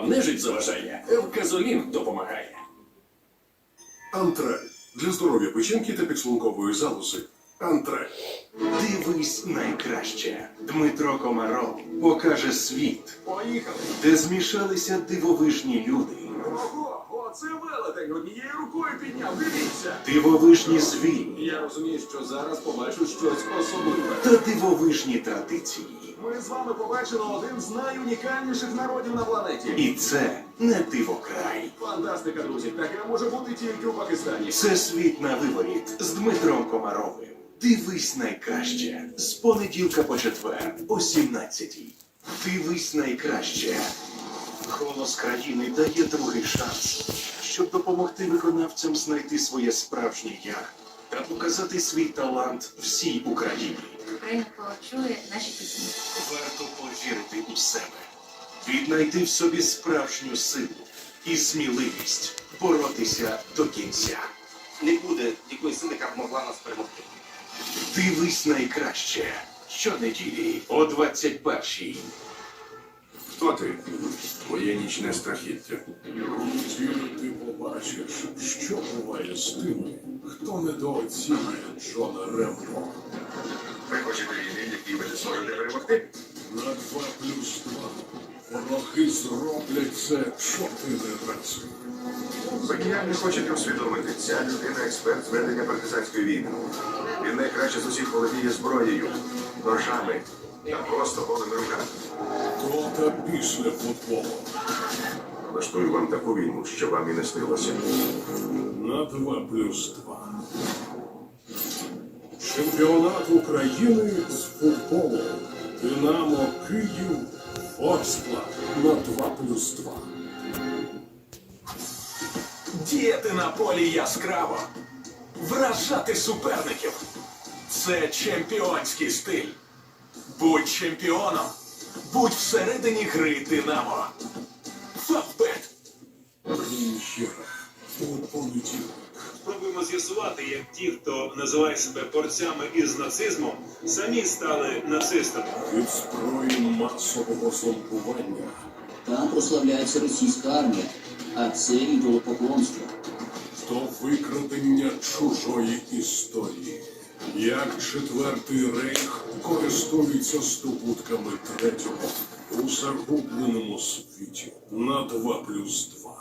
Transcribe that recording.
вам нежить заважає, евказолін допомагає. Антраль для здоров'я печінки та підшлункової залози. Антраль. Дивись найкраще. Дмитро Комаров покаже світ, Поїхали! де змішалися дивовижні люди, Ого, оце велетень однією рукою підняв, дивіться! дивовижні звірі Я розумію, що зараз побачу щось особливе. та дивовижні традиції. Ми з вами побачили один з найунікальніших народів на планеті. І це не дивокрай. Фантастика, друзі, таке може бути тільки у Пакистані. Це світ на виворіт з Дмитром Комаровим. Дивись найкраще з понеділка по четвер о 17-й. Дивись найкраще. Голос країни дає другий шанс, щоб допомогти виконавцям знайти своє справжнє я та показати свій талант всій Україні. Україна почує наші пісні. Варто повірити у себе, віднайти в собі справжню силу і сміливість боротися до кінця. не буде якої сили, яка б могла нас перемогти. Дивись найкраще щонеділі о 21-й. Хто ти? Твоє нічне страхіття. Ти побачиш, що буває з тими, хто недооцінює Джона Рембо. Ви хочете війни, які ви не зможете перемогти? На два плюс два. Вороги зроблять це чотири рази. Ви ніяк не хочете усвідомити. Ця людина експерт з ведення партизанської війни. Він найкраще з усіх володіє зброєю, ножами та просто голими руками. До та після футболу. Влаштую вам таку війну, що вам і не снилося. На два плюс два. Чемпіонат України з футболу. Динамо Київ. Ворскла на 2 плюс 2. Діяти на полі яскраво, вражати суперників. Це чемпіонський стиль. Будь чемпіоном, будь всередині гри Динамо. Фавбет. Прем'єра у понеділок. З'ясувати, як ті, хто називає себе борцями із нацизмом, самі стали нацистами. Від зброї масового зомбування. Там прославляється російська армія, а це ідолопоклонство. до викрадення чужої історії. Як четвертий рейх користується здобутками третього у загубленому світі на 2 плюс 2.